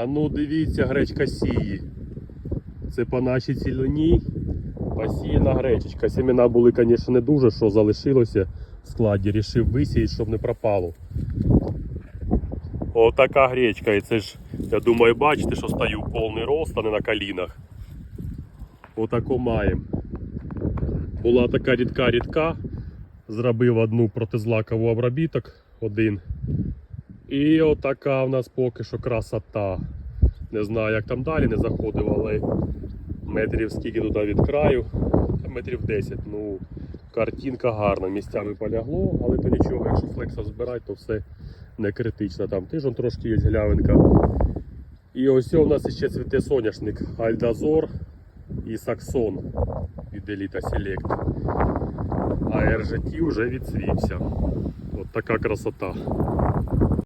А ну дивіться, гречка сії. Це по нашій цілині посіяна гречечка. Семена були, звісно, не дуже, що залишилося в складі. Рішив висіяти, щоб не пропало. Отака гречка. І це ж, я думаю, бачите, що стою повний рост, а не на колінах. Отако маємо. Була така рідка-рідка. Зробив одну протизлакову обробіток, один. І отака в нас поки що красота. Не знаю, як там далі не заходив, але метрів скільки туди від краю, метрів 10. Ну, картинка гарна, місцями полягло, але то нічого, якщо флекса збирати, то все не критично. Там тиждень трошки є глявинка. І ось у нас ще цвіте соняшник Альдазор і Саксон від Еліта Селект. А RGT вже відцвівся. От така красота.